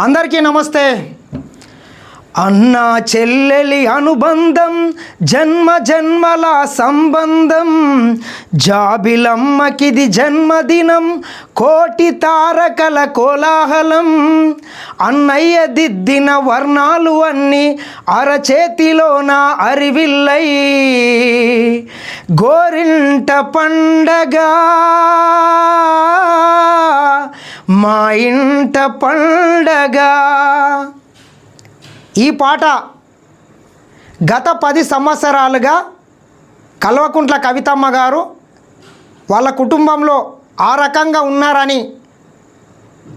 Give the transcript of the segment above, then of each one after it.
అందరికీ నమస్తే. అన్న చెల్లెలి అనుబంధం జన్మ జన్మల సంబంధం. జాబిలమ్మకిది జన్మదినం కోటి తారకల కోలాహలం. అన్నయ్య దిద్దిన వర్ణాలు అన్నీ అరచేతిలో నా అరివిల్లై. గోరింట పండగ మా ఇంట పండగ. ఈ పాట గత పది సంవత్సరాలుగా కల్వకుంట్ల కవితమ్మ గారు వాళ్ళ కుటుంబంలో ఆ రకంగా ఉన్నారని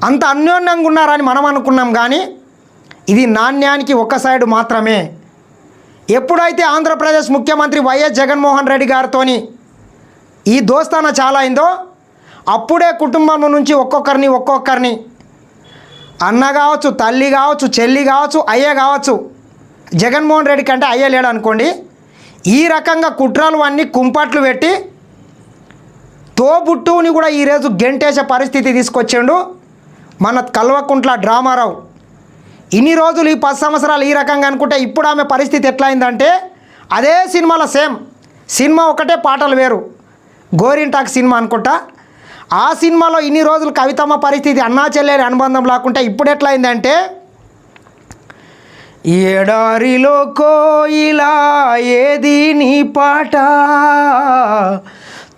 అంత అన్యోన్యంగా ఉన్నారని మనం అనుకున్నాం కానీ ఇది నాణ్యానికి ఒక సైడు మాత్రమే. ఎప్పుడైతే ఆంధ్రప్రదేశ్ ముఖ్యమంత్రి వైఎస్ జగన్మోహన్ రెడ్డి గారితోని ఈ దోస్తాన చాలా అయిందో అప్పుడే కుటుంబం నుంచి ఒక్కొక్కరిని ఒక్కొక్కరిని అన్న కావచ్చు తల్లి కావచ్చు చెల్లి కావచ్చు అయ్యే కావచ్చు. జగన్మోహన్ రెడ్డి కంటే అయ్యే లేడు అనుకోండి ఈ రకంగా కుట్రలు అన్నీ కుంపట్లు పెట్టి తోబుట్టుని కూడా ఈరోజు గెంటేసే పరిస్థితి తీసుకొచ్చిండు మన కల్వకుంట్ల డ్రామారావు ఇన్ని రోజులు ఈ పది సంవత్సరాలు ఈ రకంగా అనుకుంటే ఇప్పుడు ఆమె పరిస్థితి ఎట్లా అయిందంటే అదే సినిమాలో సేమ్. సినిమా ఒకటే పాటలు వేరు. గోరింటాక్ సినిమా అనుకుంటా. ఆ సినిమాలో ఇన్ని రోజులు కవితమ్మ పరిస్థితి అన్నా చెల్లెని అనుబంధం లేకుంటే ఇప్పుడు ఎట్లా అయిందంటే ఎడారిలో కోయిలా ఏది నీ పాట?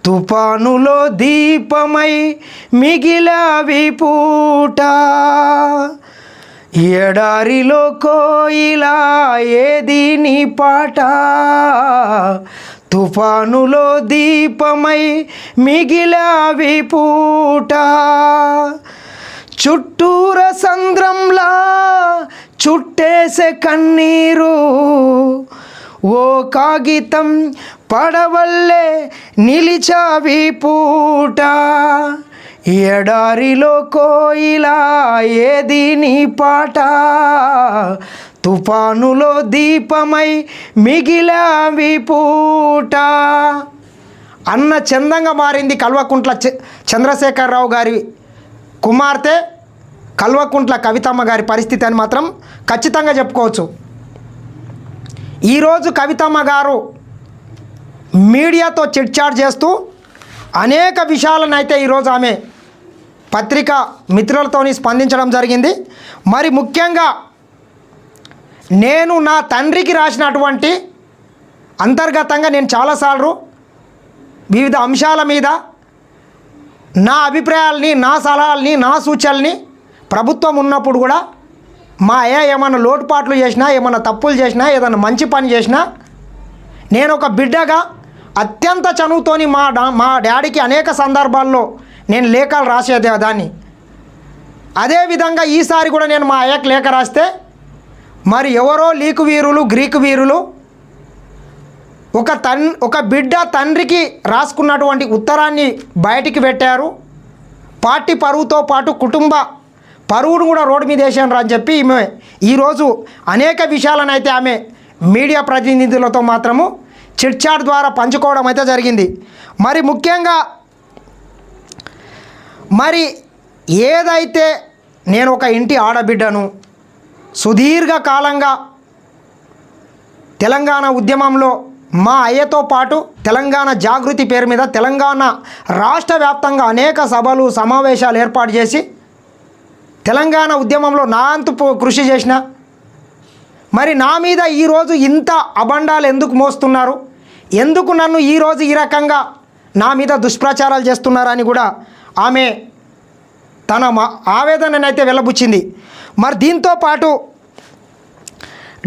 తుఫానులో దీపమై మిగిలావి పూట. ఎడారిలో కోయిలా ఏది నీ పాట? తుఫానులో దీపమై మిగిలావి పూట చుట్టూర సంద్రంలా చుట్టేసే కన్నీరు. ఓ కాగితం పడవల్లే నిలిచావి పూట ఎడారిలో కోయిలా ఏది నీ పాట? తుఫానులో దీపమై మిగిలావి పూట అన్న చందంగా మారింది కల్వకుంట్ల చ- చంద్రశేఖరరావు గారి కుమార్తె కల్వకుంట్ల కవితమ్మ గారి పరిస్థితి అని మాత్రం ఖచ్చితంగా చెప్పుకోవచ్చు. ఈరోజు కవితమ్మ గారు మీడియాతో చిట్చాట్ చేస్తూ అనేక విషయాలను అయితే ఈరోజు ఆమె పత్రిక మిత్రులతోని స్పందించడం జరిగింది. మరి ముఖ్యంగా నేను నా తండ్రికి రాసినటువంటి అంతర్గతంగా నేను చాలాసార్లు వివిధ అంశాల మీద నా అభిప్రాయాల్ని నా సలహాల్ని నా సూచనల్ని ప్రభుత్వం ఉన్నప్పుడు కూడా మా అయ్య ఏమైనా లోటుపాట్లు చేసినా ఏమైనా తప్పులు చేసినా ఏదైనా మంచి పని చేసినా నేను ఒక బిడ్డగా అత్యంత చనువుతోని మా డా మా డాడీకి అనేక సందర్భాల్లో నేను లేఖలు రాసేదే దాన్ని అదేవిధంగా ఈసారి కూడా నేను మా అయ్యకు లేఖ రాస్తే మరి ఎవరో లీకు వీరులు గ్రీకు వీరులు ఒక తన్ ఒక బిడ్డ తండ్రికి రాసుకున్నటువంటి ఉత్తరాన్ని బయటికి పెట్టారు. పార్టీ పరువుతో పాటు కుటుంబ పరువును కూడా రోడ్డు మీద వేసాను అని చెప్పి ఈమె ఈరోజు అనేక విషయాలను అయితే ఆమె మీడియా ప్రతినిధులతో మాత్రము చిట్చాట్ ద్వారా పంచుకోవడం అయితే జరిగింది. మరి ముఖ్యంగా మరి ఏదైతే నేను ఒక ఇంటి ఆడబిడ్డను సుదీర్ఘకాలంగా తెలంగాణ ఉద్యమంలో మా అయ్యతో పాటు తెలంగాణ జాగృతి పేరు మీద తెలంగాణ రాష్ట్ర వ్యాప్తంగా అనేక సభలు సమావేశాలు ఏర్పాటు చేసి తెలంగాణ ఉద్యమంలో నా అంతు కృషి చేసిన. మరి నా మీద ఈరోజు ఇంత అబండాలు ఎందుకు మోస్తున్నారు? ఎందుకు నన్ను ఈరోజు ఈ రకంగా నా మీద దుష్ప్రచారాలు చేస్తున్నారని కూడా ఆమె తన మా- ఆవేదననైతే వెళ్ళబుచ్చింది మరి దీంతో పాటు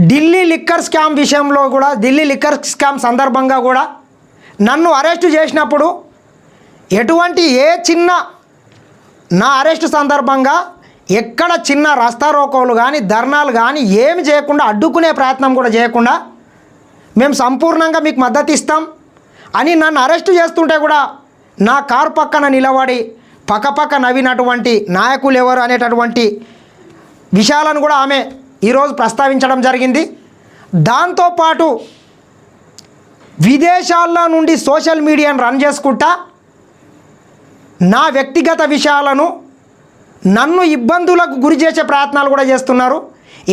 ఢిల్లీ లిక్కర్ స్కామ్ విషయంలో కూడా ఢిల్లీ లిక్కర్ స్కామ్ సందర్భంగా కూడా నన్ను అరెస్టు చేసినప్పుడు ఎటువంటి ఏ చిన్న నా అరెస్టు సందర్భంగా ఎక్కడ చిన్న రస్తారోకోలు కానీ ధర్నాలు కానీ ఏమి చేయకుండా అడ్డుకునే ప్రయత్నం కూడా చేయకుండా మేము సంపూర్ణంగా మీకు మద్దతు ఇస్తాం అని నన్ను అరెస్టు చేస్తుంటే కూడా నా కారు పక్కన నిలబడి పక్కపక్క నవ్వినటువంటి నాయకులు ఎవరు అనేటటువంటి విషయాలను కూడా ఆమె ఈరోజు ప్రస్తావించడం జరిగింది. దాంతోపాటు విదేశాల్లో నుండి సోషల్ మీడియాను రన్ చేసుకుంటా నా వ్యక్తిగత విషయాలను నన్ను ఇబ్బందులకు గురి చేసే ప్రయత్నాలు కూడా చేస్తున్నారు.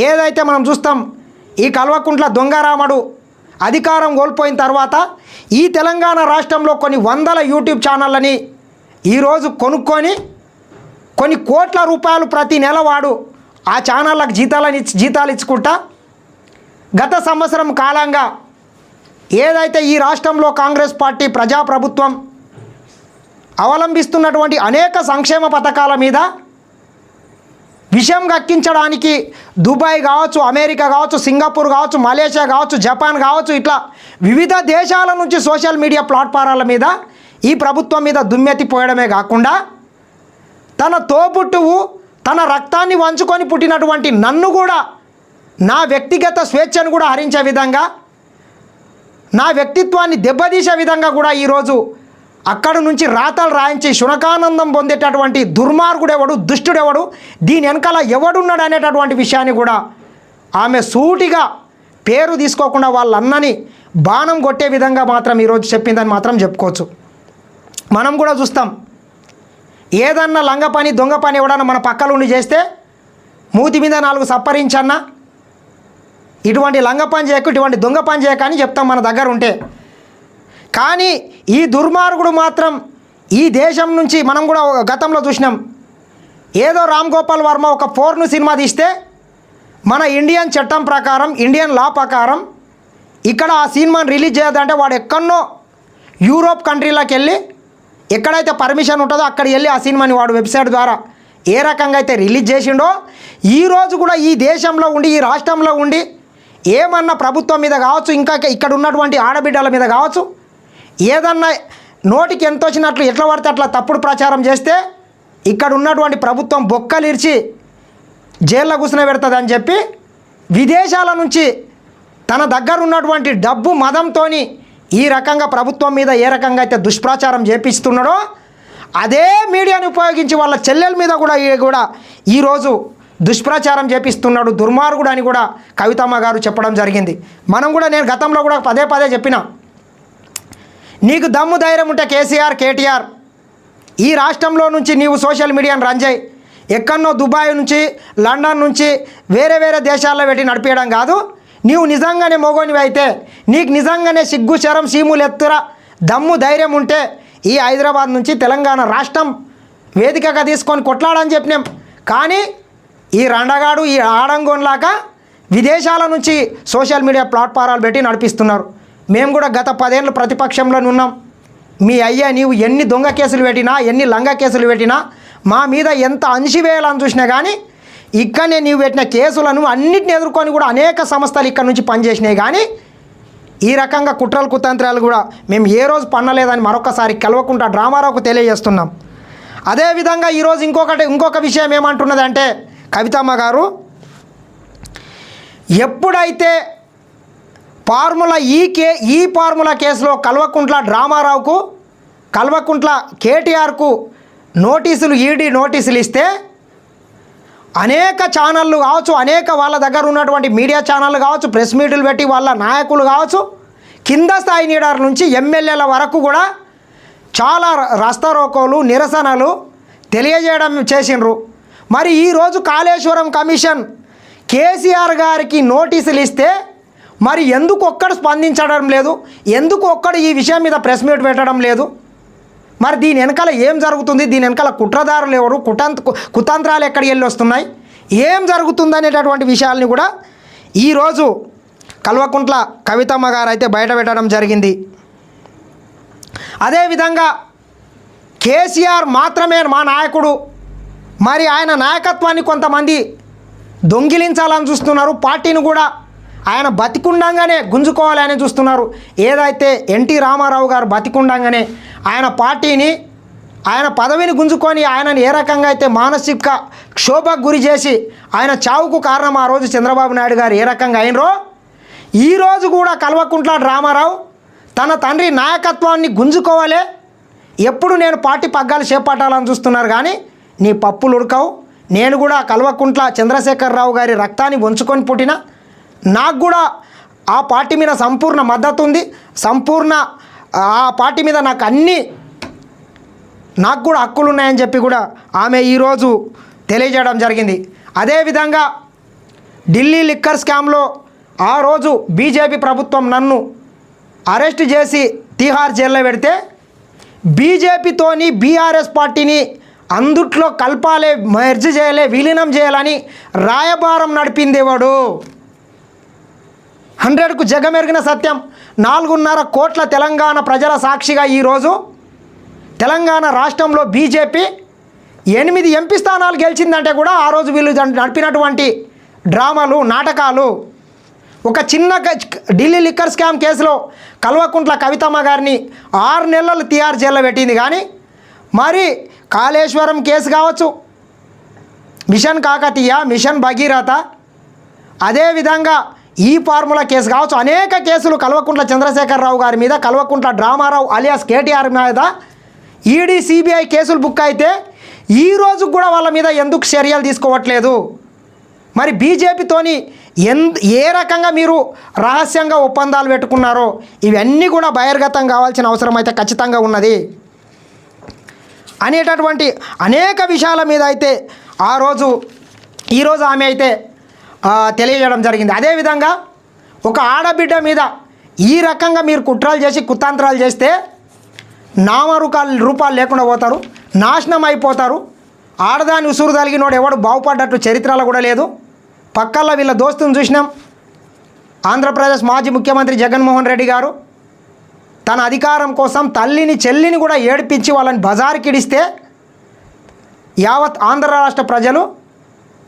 ఏదైతే మనం చూస్తాం ఈ కల్వకుంట్ల దొంగరామడు అధికారం కోల్పోయిన తర్వాత ఈ తెలంగాణ రాష్ట్రంలో కొన్ని వందల యూట్యూబ్ ఛానళ్ళని ఈరోజు కొనుక్కొని కొన్ని కోట్ల రూపాయలు ప్రతి నెల వాడు ఆ ఛానళ్ళకు జీతాలని ఇచ్చి జీతాలు ఇచ్చుకుంటా గత సంవత్సరం కాలంగా ఏదైతే ఈ రాష్ట్రంలో కాంగ్రెస్ పార్టీ ప్రజాప్రభుత్వం అవలంబిస్తున్నటువంటి అనేక సంక్షేమ పథకాల మీద విషయం గక్కించడానికి దుబాయ్ కావచ్చు అమెరికా కావచ్చు సింగపూర్ కావచ్చు మలేషియా కావచ్చు జపాన్ కావచ్చు ఇట్లా వివిధ దేశాల నుంచి సోషల్ మీడియా ప్లాట్ఫారాల మీద ఈ ప్రభుత్వం మీద దుమ్మెత్తి పోయడమే కాకుండా తన తోబుట్టువు తన రక్తాన్ని వంచుకొని పుట్టినటువంటి నన్ను కూడా నా వ్యక్తిగత స్వేచ్ఛను కూడా హరించే విధంగా నా వ్యక్తిత్వాన్ని దెబ్బతీసే విధంగా కూడా ఈరోజు అక్కడ నుంచి రాతలు రాయించి శునకానందం పొందేటటువంటి దుర్మార్గుడెవడు దుష్టుడెవడు దీని వెనకాల ఎవడున్నాడు అనేటటువంటి విషయాన్ని కూడా ఆమె సూటిగా పేరు తీసుకోకుండా వాళ్ళ అన్నని బాణం కొట్టే విధంగా మాత్రం ఈరోజు చెప్పిందని మాత్రం చెప్పుకోవచ్చు. మనం కూడా చూస్తాం. ఏదన్నా లంగ పని దొంగ పని ఎవడన్నా మన పక్కలు ఉండి చేస్తే మూతి మీద నాలుగు సప్పరించన్నా ఇటువంటి లంగ పని చేయకు ఇటువంటి దొంగ పని చేయక అని చెప్తాం మన దగ్గర ఉంటే. కానీ ఈ దుర్మార్గుడు మాత్రం ఈ దేశం నుంచి మనం కూడా గతంలో చూసినాం. ఏదో రామ్ గోపాల్ వర్మ ఒక ఫోర్ను సినిమా తీస్తే మన ఇండియన్ చట్టం ప్రకారం ఇండియన్ లా ప్రకారం ఇక్కడ ఆ సినిమాని రిలీజ్ చేయదంటే వాడు ఎక్కడో యూరోప్ కంట్రీలోకి వెళ్ళి ఎక్కడైతే పర్మిషన్ ఉంటుందో అక్కడ వెళ్ళి ఆ సినిమాని వాడు వెబ్సైట్ ద్వారా ఏ రకంగా అయితే రిలీజ్ చేసిండో ఈరోజు కూడా ఈ దేశంలో ఉండి ఈ రాష్ట్రంలో ఉండి ఏమన్నా ప్రభుత్వం మీద కావచ్చు ఇంకా ఇక్కడ ఉన్నటువంటి ఆడబిడ్డల మీద కావచ్చు ఏదన్నా నోటికి ఎంత వచ్చినట్లు ఎట్లా పడితే అట్లా తప్పుడు ప్రచారం చేస్తే ఇక్కడ ఉన్నటువంటి ప్రభుత్వం బొక్కలిర్చి జైల్లో కూర్చుని పెడుతుంది అని చెప్పి విదేశాల నుంచి తన దగ్గర ఉన్నటువంటి డబ్బు మదంతోని ఈ రకంగా ప్రభుత్వం మీద ఏ రకంగా అయితే దుష్ప్రచారం చేపిస్తున్నాడో అదే మీడియాని ఉపయోగించి వాళ్ళ చెల్లెల మీద కూడా ఈ కూడా ఈరోజు దుష్ప్రచారం చేపిస్తున్నాడు దుర్మార్గుడు అని కూడా కవితమ్మ గారు చెప్పడం జరిగింది. మనం కూడా నేను గతంలో కూడా పదే పదే చెప్పిన. నీకు దమ్ము ధైర్యం ఉంటే కేసీఆర్ కేటీఆర్ ఈ రాష్ట్రంలో నుంచి నీవు సోషల్ మీడియాను రన్ చేయి. ఎక్కడనో దుబాయ్ నుంచి లండన్ నుంచి వేరే వేరే దేశాల్లో పెట్టి నడిపించడం కాదు. నీవు నిజంగానే మొగోనివి అయితే నీకు నిజంగానే సిగ్గు శరం సీములు ఎత్తురా. దమ్ము ధైర్యం ఉంటే ఈ హైదరాబాద్ నుంచి తెలంగాణ రాష్ట్రం వేదికగా తీసుకొని కొట్లాడని చెప్పినాం. కానీ ఈ రండగాడు ఈ ఆడంగోన్లాగా విదేశాల నుంచి సోషల్ మీడియా ప్లాట్ఫారాలు పెట్టి నడిపిస్తున్నారు. మేము కూడా గత పదేళ్ళు ప్రతిపక్షంలో ఉన్నాం. మీ అయ్యా నీవు ఎన్ని దొంగ కేసులు పెట్టినా ఎన్ని లంగ కేసులు పెట్టినా మా మీద ఎంత అణిచివేయాలని చూసినా కానీ ఇక్కడనే నీవు పెట్టిన కేసులను అన్నిటిని ఎదుర్కొని కూడా అనేక సంస్థలు ఇక్కడ నుంచి పనిచేసినాయి. కానీ ఈ రకంగా కుట్రలు కుతంత్రాలు కూడా మేము ఏ రోజు పన్నలేదని మరొకసారి కలవకుండా డ్రామారావుకు తెలియజేస్తున్నాం. అదేవిధంగా ఈరోజు ఇంకొకటి ఇంకొక విషయం ఏమంటున్నదంటే కవితమ్మ గారు ఎప్పుడైతే ఫార్ములా ఈ కే ఈ ఫార్ములా కేసులో కల్వకుంట్ల డ్రామారావుకు కల్వకుంట్ల కేటీఆర్కు నోటీసులు ఈడీ నోటీసులు ఇస్తే అనేక ఛానళ్ళు కావచ్చు అనేక వాళ్ళ దగ్గర ఉన్నటువంటి మీడియా ఛానళ్ళు కావచ్చు ప్రెస్ మీట్లు పెట్టి వాళ్ళ నాయకులు కావచ్చు కింద స్థాయి లీడర్ నుంచి ఎమ్మెల్యేల వరకు కూడా చాలా రస్తరోకోలు నిరసనలు తెలియజేయడం చేసిండ్రు. మరి ఈరోజు కాళేశ్వరం కమిషన్ కేసీఆర్ గారికి నోటీసులు ఇస్తే మరి ఎందుకు ఒక్కడు స్పందించడం లేదు? ఎందుకు ఒక్కడు ఈ విషయం మీద ప్రెస్ మీట్ పెట్టడం లేదు? మరి దీని వెనకాల ఏం జరుగుతుంది? దీని వెనకాల కుట్రదారులు ఎవరు? కుటాంత కుతంత్రాలు ఎక్కడికి వెళ్ళి వస్తున్నాయి? ఏం జరుగుతుంది అనేటటువంటి విషయాల్ని కూడా ఈరోజు కల్వకుంట్ల కవితమ్మ గారు అయితే బయట పెట్టడం జరిగింది. అదేవిధంగా కేసీఆర్ మాత్రమే మా నాయకుడు. మరి ఆయన నాయకత్వాన్ని కొంతమంది దొంగిలించాలని చూస్తున్నారు. పార్టీని కూడా ఆయన బతికుండంగానే గుంజుకోవాలని చూస్తున్నారు. ఏదైతే ఎన్టీ రామారావు గారు బతికుండంగానే ఆయన పార్టీని ఆయన పదవిని గుంజుకొని ఆయనను ఏ రకంగా అయితే మానసిక క్షోభకు గురి చేసి ఆయన చావుకు కారణం ఆ రోజు చంద్రబాబు నాయుడు గారు ఏ రకంగా అయినరో ఈరోజు కూడా కల్వకుంట్ల రామారావు తన తండ్రి నాయకత్వాన్ని గుంజుకోవాలే. ఎప్పుడు నేను పార్టీ పగ్గాలు చేపట్టాలని చూస్తున్నారు కానీ నీ పప్పులు ఉడకవు. నేను కూడా కల్వకుంట్ల చంద్రశేఖరరావు గారి రక్తాన్ని వంచుకొని పుట్టిన. నాకు కూడా ఆ పార్టీ మీద సంపూర్ణ మద్దతు ఉంది. సంపూర్ణ ఆ పార్టీ మీద నాకు అన్ని నాకు కూడా హక్కులు ఉన్నాయని చెప్పి కూడా ఆమె ఈరోజు తెలియజేయడం జరిగింది. అదేవిధంగా ఢిల్లీ లిక్కర్ స్కామ్లో ఆ రోజు బీజేపీ ప్రభుత్వం నన్ను అరెస్ట్ చేసి తీహార్ జైల్లో పెడితే బీజేపీతోని బీఆర్ఎస్ పార్టీని అందుట్లో కలపాలే మెర్జ్ చేయాలి విలీనం చేయాలని రాయబారం నడిపింది వాడు హండ్రెడ్కు జగమెరిగిన సత్యం. నాలుగున్నర కోట్ల తెలంగాణ ప్రజల సాక్షిగా ఈరోజు తెలంగాణ రాష్ట్రంలో బీజేపీ ఎనిమిది ఎంపీ స్థానాలు గెలిచిందంటే కూడా ఆ రోజు వీళ్ళు నడిపినటువంటి డ్రామాలు నాటకాలు. ఒక చిన్న ఢిల్లీ లిక్కర్ స్కామ్ కేసులో కల్వకుంట్ల కవితమ్మ గారిని ఆరు నెలలు తీఆర్ జైల్లో పెట్టింది కానీ మరి కాళేశ్వరం కేసు కావచ్చు మిషన్ కాకతీయ మిషన్ భగీరథ అదేవిధంగా ఈ ఫార్ములా కేసు కావచ్చు. అనేక కేసులు కల్వకుంట్ల చంద్రశేఖరరావు గారి మీద కల్వకుంట్ల డ్రామారావు అలియాస్ కేటీఆర్ మీద ఈడీ సిబిఐ కేసులు బుక్ అయితే ఈ రోజు కూడా వాళ్ళ మీద ఎందుకు చర్యలు తీసుకోవట్లేదు? మరి బీజేపీతోని ఎన్ ఏ రకంగా మీరు రహస్యంగా ఒప్పందాలు పెట్టుకున్నారో ఇవన్నీ కూడా బహిర్గతం కావాల్సిన అవసరం అయితే ఖచ్చితంగా ఉన్నది. అనేటటువంటి అనేక విషయాల మీద అయితే ఆ రోజు ఈరోజు ఆమె అయితే తెలియజేయడం జరిగింది. అదేవిధంగా ఒక ఆడబిడ్డ మీద ఈ రకంగా మీరు కుట్రలు చేసి కుతాంతరాలు చేస్తే నామరూపాలు రూపాలు లేకుండా పోతారు నాశనం అయిపోతారు. ఆడదాని ఉసురు తలిగినోడు ఎవడు బాగుపడ్డట్టు చరిత్రలో కూడా లేదు. పక్కల్లో వీళ్ళ దోస్తుని చూసినాం. ఆంధ్రప్రదేశ్ మాజీ ముఖ్యమంత్రి జగన్మోహన్ రెడ్డి గారు తన అధికారం కోసం తల్లిని చెల్లిని కూడా ఏడిపించి వాళ్ళని బజారుకిడిస్తే యావత్ ఆంధ్ర రాష్ట్ర ప్రజలు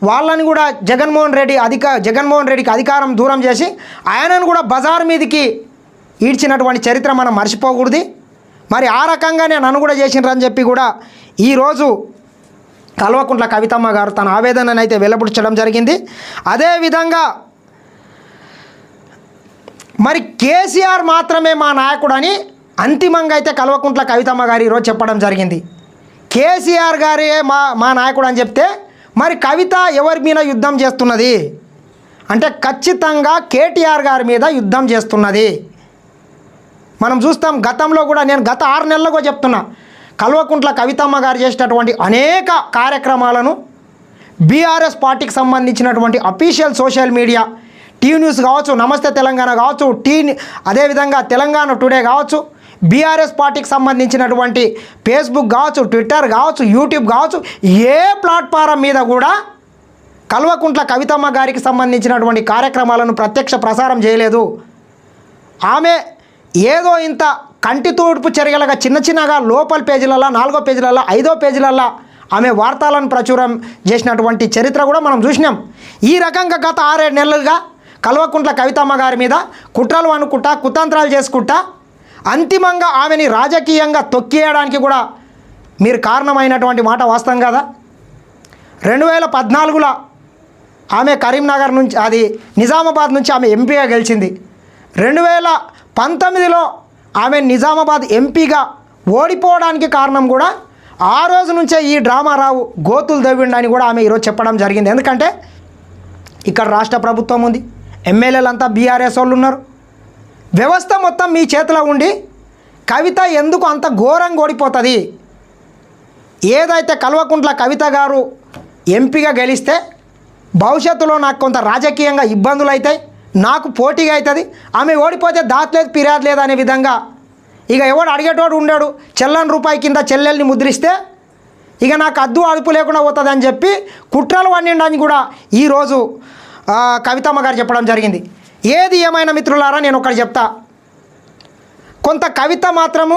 వాళ్ళని కూడా జగన్మోహన్ రెడ్డి అధిక జగన్మోహన్ రెడ్డికి అధికారం దూరం చేసి ఆయనను కూడా బజార్ మీదకి ఈడ్చినటువంటి చరిత్ర మనం మర్చిపోకూడదు. మరి ఆ రకంగానే నన్ను కూడా చేసినారని చెప్పి కూడా ఈరోజు కల్వకుంట్ల కవితమ్మ గారు తన ఆవేదనను అయితే వెల్లబుచ్చడం జరిగింది. అదేవిధంగా మరి కేసీఆర్ మాత్రమే మా నాయకుడు అని అంతిమంగా అయితే కల్వకుంట్ల కవితమ్మ గారు ఈరోజు చెప్పడం జరిగింది. కేసీఆర్ గారే మా మా నాయకుడు అని చెప్తే మరి కవిత ఎవరి మీద యుద్ధం చేస్తున్నది? అంటే ఖచ్చితంగా కేటీఆర్ గారి మీద యుద్ధం చేస్తున్నది. మనం చూస్తాం గతంలో కూడా నేను గత ఆరు నెలలుగా చెప్తున్నా కల్వకుంట్ల కవితమ్మ గారు చేసినటువంటి అనేక కార్యక్రమాలను బీఆర్ఎస్ పార్టీకి సంబంధించినటువంటి official social media TV news కావచ్చు నమస్తే తెలంగాణ కావచ్చు టీ అదేవిధంగా తెలంగాణ టుడే కావచ్చు బీఆర్ఎస్ పార్టీకి సంబంధించినటువంటి ఫేస్బుక్ కావచ్చు ట్విట్టర్ కావచ్చు యూట్యూబ్ కావచ్చు ఏ ప్లాట్ఫారం మీద కూడా కల్వకుంట్ల కవితమ్మ గారికి సంబంధించినటువంటి కార్యక్రమాలను ప్రత్యక్ష ప్రసారం చేయలేదు. ఆమె ఏదో ఇంత కంటి తూర్పు చర్యలుగా చిన్న చిన్నగా లోపల పేజీలలో నాలుగో పేజీలలో ఐదో పేజీలలో ఆమె వార్తలను ప్రచురం చేసినటువంటి చరిత్ర కూడా మనం చూసినాం. ఈ రకంగా గత ఆరేడు నెలలుగా కల్వకుంట్ల కవితమ్మ గారి మీద కుట్రలు అనుకుంటా కుతంత్రాలు చేసుకుంటా అంతిమంగా ఆమెని రాజకీయంగా తొక్కేయడానికి కూడా మీరు కారణమైనటువంటి మాట వాస్తవం కదా? రెండు వేల పద్నాలుగులో ఆమె కరీంనగర్ నుంచి అది నిజామాబాద్ నుంచి ఆమె ఎంపీగా గెలిచింది. రెండు వేల పంతొమ్మిదిలో ఆమె నిజామాబాద్ ఎంపీగా ఓడిపోవడానికి కారణం కూడా ఆ రోజు నుంచే ఈ డ్రామారావు గోతులు దవ్విండని కూడా ఆమె ఈరోజు చెప్పడం జరిగింది. ఎందుకంటే ఇక్కడ రాష్ట్ర ప్రభుత్వం ఉంది ఎమ్మెల్యేలంతా బీఆర్ఎస్ వాళ్ళు ఉన్నారు. వ్యవస్థ మొత్తం మీ చేతిలో ఉండి కవిత ఎందుకు అంత ఘోరంగా ఓడిపోతుంది? ఏదైతే కల్వకుంట్ల కవిత గారు ఎంపీగా గెలిస్తే భవిష్యత్తులో నాకు కొంత రాజకీయంగా ఇబ్బందులు అవుతాయి నాకు పోటీగా అవుతుంది ఆమె ఓడిపోతే దాత్లేదు ఫిర్యాదు లేదు అనే విధంగా ఇక ఎవడు అడిగేటోడు ఉండాడు. చెల్లని రూపాయి కింద చెల్లెల్ని ముద్రిస్తే ఇక నాకు అద్దు అదుపు లేకుండా పోతుంది అని చెప్పి కుట్రలు వండిండని కూడా ఈరోజు కవితమ్మ గారు చెప్పడం జరిగింది. ఏది ఏమైనా మిత్రులారా నేను ఒకటి చెప్తా. కొంత కవిత మాత్రము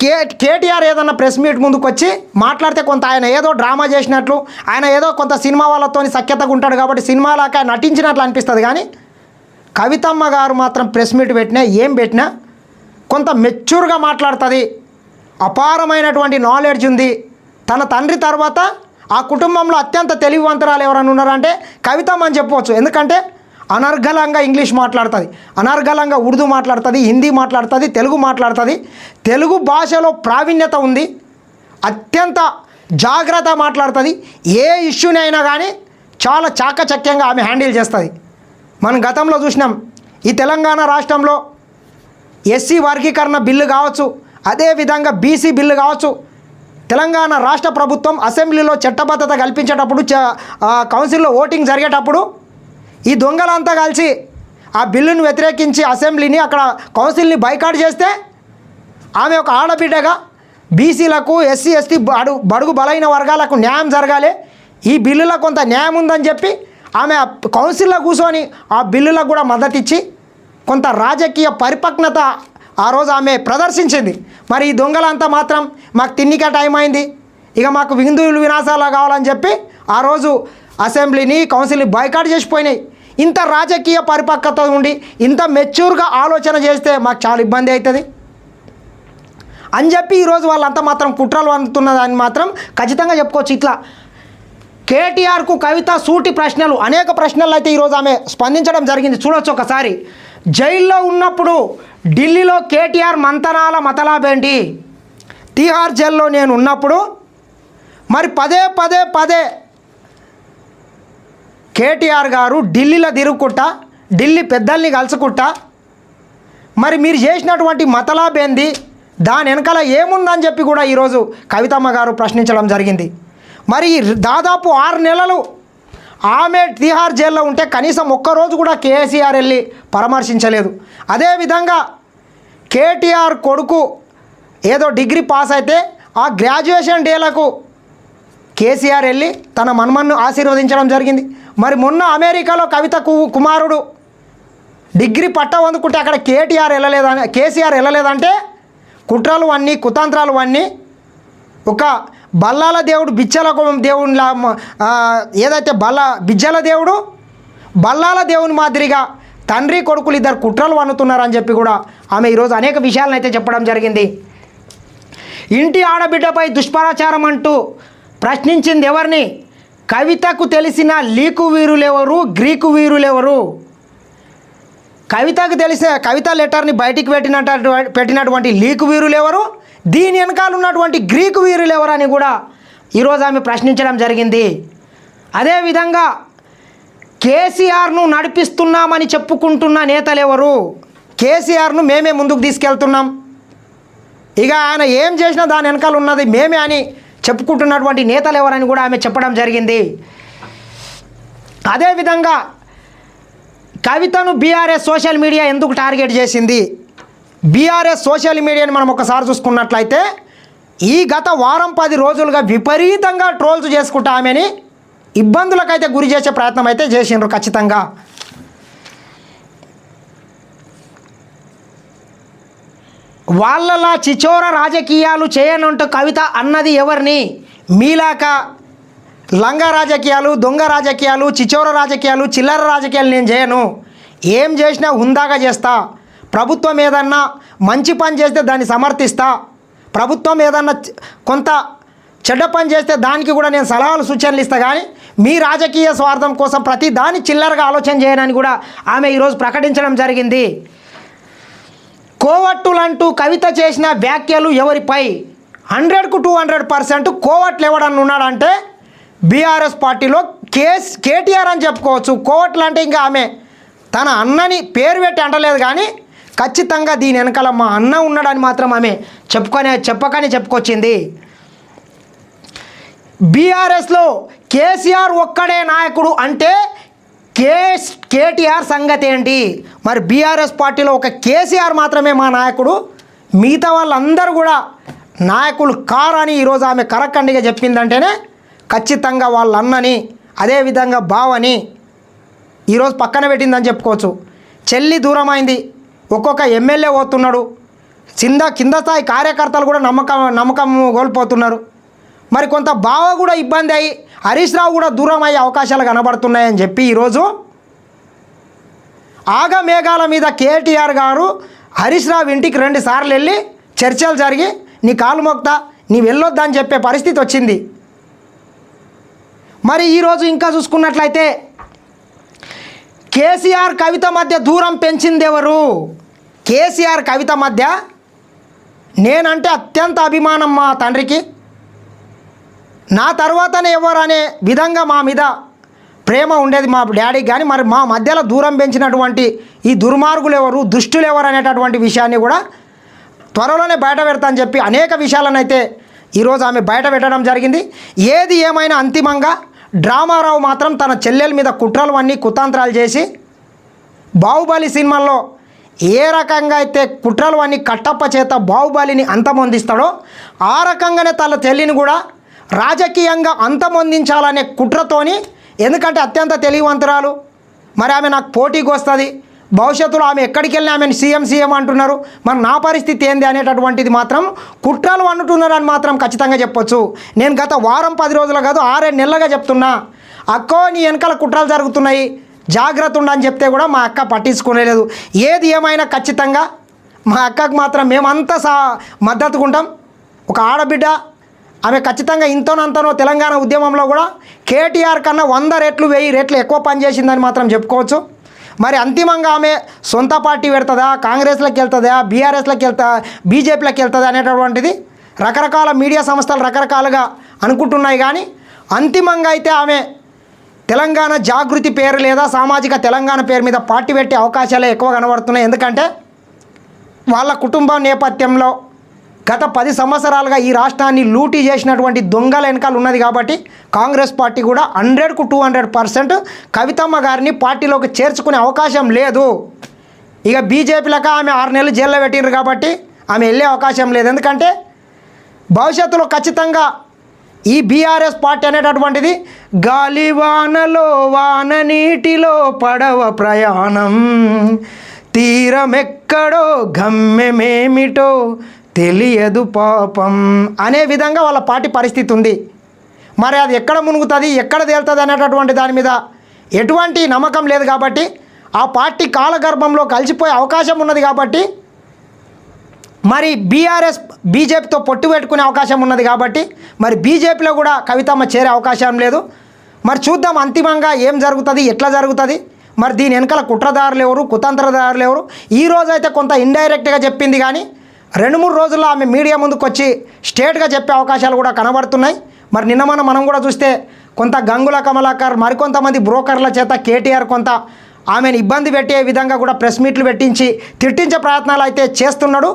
కే కేటీఆర్ ఏదన్నా ప్రెస్ మీట్ ముందుకు వచ్చి మాట్లాడితే కొంత ఆయన ఏదో డ్రామా చేసినట్లు ఆయన ఏదో కొంత సినిమా వాళ్ళతో సఖ్యతగా ఉంటాడు కాబట్టి సినిమాలాక ఆయన నటించినట్లు అనిపిస్తుంది కానీ కవితమ్మ గారు మాత్రం ప్రెస్ మీట్ పెట్టినా ఏం పెట్టినా కొంత మెచ్యూర్గా మాట్లాడుతుంది. అపారమైనటువంటి నాలెడ్జ్ ఉంది. తన తండ్రి తర్వాత ఆ కుటుంబంలో అత్యంత తెలివివంతురాలు ఎవరైనా ఉన్నారంటే కవితమ్మ అని చెప్పవచ్చు. ఎందుకంటే అనర్గళంగా ఇంగ్లీష్ మాట్లాడుతుంది. అనర్గళంగా ఉర్దూ మాట్లాడుతుంది హిందీ మాట్లాడుతుంది తెలుగు మాట్లాడుతుంది. తెలుగు భాషలో ప్రావీణ్యత ఉంది. అత్యంత జాగ్రత్త మాట్లాడుతుంది. ఏ ఇష్యూని అయినా కానీ చాలా చాకచక్యంగా ఆమె హ్యాండిల్ చేస్తుంది. మనం గతంలో చూసినాం ఈ తెలంగాణ రాష్ట్రంలో ఎస్సీ వర్గీకరణ బిల్లు కావచ్చు అదేవిధంగా బీసీ బిల్లు కావచ్చు తెలంగాణ రాష్ట్ర ప్రభుత్వం అసెంబ్లీలో చట్టబద్ధత కల్పించేటప్పుడు చ- కౌన్సిల్లో ఓటింగ్ జరిగేటప్పుడు ఈ దొంగలంతా కలిసి ఆ బిల్లును వ్యతిరేకించి అసెంబ్లీని అక్కడ కౌన్సిల్ని బైకాట్ చేస్తే ఆమె ఒక ఆడబిడ్డగా బీసీలకు ఎస్సీ ఎస్టీ బడు బడుగు బలైన వర్గాలకు న్యాయం జరగాలి. ఈ బిల్లులో కొంత న్యాయం ఉందని చెప్పి ఆమె కౌన్సిల్లో కూర్చొని ఆ బిల్లులకు కూడా మద్దతిచ్చి కొంత రాజకీయ పరిపక్వత ఆ రోజు ఆమె ప్రదర్శించింది. మరి ఈ దొంగలంతా మాత్రం మాకు తిన్నిక టైం అయింది. ఇక మాకు విందులు వినాశాలు కావాలని చెప్పి ఆ రోజు అసెంబ్లీని కౌన్సిల్ని బైకాట్ చేసిపోయినాయి. ఇంత రాజకీయ పరిపక్వత ఉండి ఇంత మెచ్యూర్గా ఆలోచన చేస్తే మాకు చాలా ఇబ్బంది అవుతుంది. అని చెప్పి ఈరోజు వాళ్ళంతా మాత్రం కుట్రలు అందుతున్నదాన్ని మాత్రం ఖచ్చితంగా చెప్పుకోవచ్చు ఇట్లా. కేటీఆర్కు కవిత సూటి ప్రశ్నలు అనేక ప్రశ్నలు అయితే ఈరోజు ఆమె స్పందించడం జరిగింది. చూడొచ్చు ఒకసారి. జైల్లో ఉన్నప్పుడు ఢిల్లీలో కేటీఆర్ మంతనాల మతలాబేంటి? తీహార్ జైల్లో నేను ఉన్నప్పుడు మరి పదే పదే పదే కేటీఆర్ గారు ఢిల్లీలో తిరుగుకుంటా ఢిల్లీ పెద్దల్ని కలుసుకుంటా మరి మీరు చేసినటువంటి మతలాబేంది దాని వెనకాల ఏముందని చెప్పి కూడా ఈరోజు కవితమ్మ గారు ప్రశ్నించడం జరిగింది. మరి దాదాపు ఆరు నెలలు ఆమె తీహార్ జైల్లో ఉంటే కనీసం ఒక్కరోజు కూడా కేసీఆర్ వెళ్ళి పరామర్శించలేదు. అదేవిధంగా కేటీఆర్ కొడుకు ఏదో డిగ్రీ పాస్ అయితే ఆ గ్రాడ్యుయేషన్ డేలకు కేసీఆర్ వెళ్ళి తన మన్మన్ను ఆశీర్వదించడం జరిగింది. మరి మొన్న అమెరికాలో కవితకు కుమారుడు డిగ్రీ పట్ట అందుకుంటే అక్కడ కేటీఆర్ వెళ్ళలేదని కేసీఆర్ వెళ్ళలేదంటే కుట్రలు అన్నీ కుతంత్రాలు అన్నీ ఒక బల్లాల దేవుడు బిచ్చల దేవునిలా ఏదైతే బల్ల బిజ్జల దేవుడు బల్లాల దేవుని మాదిరిగా తండ్రి కొడుకులు ఇద్దరు కుట్రలు వన్నుతున్నారని చెప్పి కూడా ఆమె ఈరోజు అనేక విషయాలను అయితే చెప్పడం జరిగింది. ఇంటి ఆడబిడ్డపై దుష్ప్రచారం అంటూ ప్రశ్నించింది ఎవరిని? కవితకు తెలిసిన లీకు వీరులెవరు గ్రీకు వీరులెవరు? కవితకు తెలిసిన కవిత లెటర్ని బయటికి పెట్టినట పెట్టినటువంటి లీకు వీరులు ఎవరు దీని వెనకాల ఉన్నటువంటి గ్రీకు వీరులు ఎవరు అని కూడా ఈరోజు ఆమె ప్రశ్నించడం జరిగింది. అదేవిధంగా కేసీఆర్ను నడిపిస్తున్నామని చెప్పుకుంటున్న నేతలు ఎవరు కేసీఆర్ను మేమే ముందుకు తీసుకెళ్తున్నాం. ఇక ఆయన ఏం చేసినా దాని వెనకాల ఉన్నది మేమే అని చెప్పుకుంటున్నటువంటి నేతలు ఎవరని కూడా ఆమె చెప్పడం జరిగింది. అదేవిధంగా కవితను బీఆర్ఎస్ సోషల్ మీడియా ఎందుకు టార్గెట్ చేసింది? బీఆర్ఎస్ సోషల్ మీడియాని మనం ఒకసారి చూసుకున్నట్లయితే ఈ గత వారం పది రోజులుగా విపరీతంగా ట్రోల్స్ చేసుకుంటా ఆమెని ఇబ్బందులకైతే గురి చేసే ప్రయత్నం అయితే చేసిండ్రు ఖచ్చితంగా. వాళ్ళలా చిచోర రాజకీయాలు చేయనంటూ కవిత అన్నది ఎవరిని? మీలాక లంగ రాజకీయాలు దొంగ రాజకీయాలు చిచోర రాజకీయాలు చిల్లర రాజకీయాలు నేను చేయను. ఏం చేసినా హుందాగా చేస్తా. ప్రభుత్వం ఏదన్నా మంచి పని చేస్తే దాన్ని సమర్థిస్తా. ప్రభుత్వం ఏదన్నా కొంత చెడ్డ పని చేస్తే దానికి కూడా నేను సలహాలు సూచనలు ఇస్తా. కానీ మీ రాజకీయ స్వార్థం కోసం ప్రతి దాన్ని చిల్లరగా ఆలోచన చేయనని కూడా ఆమె ఈరోజు ప్రకటించడం జరిగింది. కోవట్టులంటూ కవిత చేసిన వ్యాఖ్యలు ఎవరిపై? హండ్రెడ్కు టూ హండ్రెడ్ పర్సెంట్ కోవట్లు ఎవడన్నా ఉన్నాడంటే బీఆర్ఎస్ పార్టీలో కేస్ కేటీఆర్ అని చెప్పుకోవచ్చు. కోవట్లు అంటే ఇంకా ఆమె తన అన్నని పేరు పెట్టి అంటలేదు కానీ ఖచ్చితంగా దీని వెనకాల మా అన్న ఉన్నాడని మాత్రం ఆమె చెప్పుకొనే చెప్పకనే చెప్పుకొచ్చింది. బీఆర్ఎస్లో కేసీఆర్ ఒక్కడే నాయకుడు అంటే కే కేటీఆర్ సంగతి ఏంటి? మరి బీఆర్ఎస్ పార్టీలో ఒక కేసీఆర్ మాత్రమే మా నాయకుడు. మిగతా వాళ్ళందరూ కూడా నాయకులు కారని ఈరోజు ఆమె కరక్కండిగా చెప్పిందంటేనే ఖచ్చితంగా వాళ్ళ అన్నని అదేవిధంగా బావని ఈరోజు పక్కన పెట్టిందని చెప్పుకోవచ్చు. చెల్లి దూరమైంది. ఒక్కొక్క ఎమ్మెల్యే పోతున్నాడు. కింద కింద స్థాయి కార్యకర్తలు కూడా నమ్మకం నమ్మకం కోల్పోతున్నారు. మరి కొంత బావ కూడా ఇబ్బంది అయ్యి హరీష్ రావు కూడా దూరం అయ్యే అవకాశాలు కనబడుతున్నాయని చెప్పి ఈరోజు ఆగ మేఘాల మీద కేటీఆర్ గారు హరీష్ రావు ఇంటికి రెండు సార్లు వెళ్ళి చర్చలు జరిగి నీ కాలు మోక్తా నీ వెళ్ళొద్దని చెప్పే పరిస్థితి వచ్చింది. మరి ఈరోజు ఇంకా చూసుకున్నట్లయితే కేసీఆర్ కవిత మధ్య దూరం పెంచింది ఎవరు? కేసీఆర్ కవిత మధ్య నేనంటే అత్యంత అభిమానం మా తండ్రికి. నా తర్వాతనే ఎవరు అనే విధంగా మా మీద ప్రేమ ఉండేది మా డాడీకి కానీ మరి మా మధ్యలో దూరం పెంచినటువంటి ఈ దుర్మార్గులు ఎవరు దుష్టులు ఎవరు అనేటటువంటి విషయాన్ని కూడా త్వరలోనే బయట పెడతా చెప్పి అనేక విషయాలను అయితే ఈరోజు ఆమె బయట పెట్టడం జరిగింది. ఏది ఏమైనా అంతిమంగా డ్రామారావు మాత్రం తన చెల్లెల మీద కుట్రలు అన్నీ కుతాంత్రాలు చేసి బాహుబలి సినిమాల్లో ఏ రకంగా అయితే కుట్రలు అన్ని కట్టప్ప చేత బాహుబలిని అంతమొందిస్తాడో ఆ రకంగానే తన చెల్లిని కూడా రాజకీయంగా అంతమొందించాలనే కుట్రతోని ఎందుకంటే అత్యంత తెలివివంతురాలు. మరి ఆమె నాకు పోటీకి వస్తుంది. భవిష్యత్తులో ఆమె ఎక్కడికి వెళ్ళినా ఆమెను సీఎం సీఎం అంటున్నారు. మరి నా పరిస్థితి ఏంది అనేటటువంటిది మాత్రం కుట్రలు అంటున్నారని మాత్రం ఖచ్చితంగా చెప్పొచ్చు. నేను గత వారం పది రోజులు కాదు ఆరేడు నెలలుగా చెప్తున్నా. అక్కో నీ వెనకాల కుట్రలు జరుగుతున్నాయి. జాగ్రత్త ఉండని చెప్తే కూడా మా అక్క పట్టించుకోలేదు ఏది ఏమైనా ఖచ్చితంగా మా అక్కకు మాత్రం మేమంతా సా మద్దతుకుంటాం. ఒక ఆడబిడ్డ ఆమె ఖచ్చితంగా ఇంతోనంతనో తెలంగాణ ఉద్యమంలో కూడా కేటీఆర్ కన్నా వంద రెట్లు వెయ్యి రెట్లు ఎక్కువ పనిచేసిందని మాత్రం చెప్పుకోవచ్చు. మరి అంతిమంగా ఆమె సొంత పార్టీ పెడుతుందా కాంగ్రెస్లోకి వెళ్తుందా బీఆర్ఎస్లోకి వెళ్తా బీజేపీలోకి వెళ్తుందా అనేటటువంటిది రకరకాల మీడియా సంస్థలు రకరకాలుగా అనుకుంటున్నాయి. కానీ అంతిమంగా అయితే ఆమె తెలంగాణ జాగృతి పేరు లేదా సామాజిక తెలంగాణ పేరు మీద పార్టీ పెట్టే అవకాశాలే ఎక్కువ కనబడుతున్నాయి. ఎందుకంటే వాళ్ళ కుటుంబం నేపథ్యంలో గత పది సంవత్సరాలుగా ఈ రాష్ట్రాన్ని లూటీ చేసినటువంటి దొంగల వెనకాల ఉన్నది కాబట్టి కాంగ్రెస్ పార్టీ కూడా హండ్రెడ్కు టూ హండ్రెడ్ పర్సెంట్ కవితమ్మ గారిని పార్టీలోకి చేర్చుకునే అవకాశం లేదు. ఇక బీజేపీలకు ఆమె ఆరు నెలలు జైల్లో పెట్టిండ్రు కాబట్టి ఆమె వెళ్ళే అవకాశం లేదు. ఎందుకంటే భవిష్యత్తులో ఖచ్చితంగా ఈ బీఆర్ఎస్ పార్టీ అనేటటువంటిది గాలి వానలో వాన నీటిలో పడవ ప్రయాణం. తీరమెక్కడో గమ్యమేమిటో తెలియదు పాపం. అనే విధంగా వాళ్ళ పార్టీ పరిస్థితి ఉంది. మరి అది ఎక్కడ మునుగుతుంది ఎక్కడ తేలుతుంది అనేటటువంటి దాని మీద ఎటువంటి నమ్మకం లేదు కాబట్టి ఆ పార్టీ కాలగర్భంలో కలిసిపోయే అవకాశం ఉన్నది కాబట్టి మరి బీఆర్ఎస్ బీజేపీతో పొట్టు పెట్టుకునే అవకాశం ఉన్నది కాబట్టి మరి బీజేపీలో కూడా కవితమ్మ చేరే అవకాశం లేదు. మరి చూద్దాం అంతిమంగా ఏం జరుగుతుంది ఎట్లా జరుగుతుంది. మరి దీని వెనకాల కుట్రదారులు ఎవరు కుతంత్రదారులు ఎవరు. ఈ రోజు అయితే కొంత ఇండైరెక్ట్గా చెప్పింది కానీ రెండు మూడు రోజుల్లో ఆమె మీడియా ముందుకు వచ్చి స్టేట్గా చెప్పే అవకాశాలు కూడా కనబడుతున్నాయి. మరి నిన్న మనం మనం కూడా చూస్తే కొంత గంగుల కమలాకర్ మరికొంతమంది బ్రోకర్ల చేత కేటీఆర్ కొంత ఆమెను ఇబ్బంది పెట్టే విధంగా కూడా ప్రెస్ మీట్లు పెట్టించి తిట్టించే ప్రయత్నాలు అయితే చేస్తున్నాడు.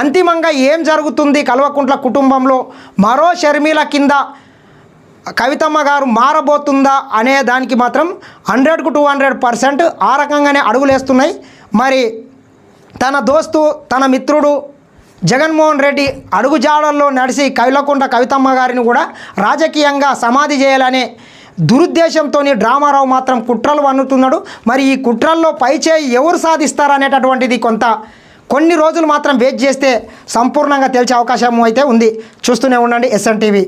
అంతిమంగా ఏం జరుగుతుంది కల్వకుంట్ల కుటుంబంలో? మరో షర్మిల కింద కవితమ్మ గారు మారబోతుందా అనే దానికి మాత్రం హండ్రెడ్కు టూ హండ్రెడ్ పర్సెంట్ ఆ రకంగానే అడుగులేస్తున్నాయి. మరి తన దోస్తు తన మిత్రుడు జగన్మోహన్ రెడ్డి అడుగుజాడల్లో నడిచి కవిలకుంట కవితమ్మ గారిని కూడా రాజకీయంగా సమాధి చేయాలనే దురుద్దేశంతో డ్రామారావు మాత్రం కుట్రలు వన్నుతున్నాడు. మరి ఈ కుట్రల్లో పైచేయి ఎవరు సాధిస్తారనేటటువంటిది కొంత కొన్ని రోజులు మాత్రం వెయిట్ చేస్తే సంపూర్ణంగా తెలిసే అవకాశం అయితే ఉంది. చూస్తూనే ఉండండి ఎస్ఎన్ టీవీ.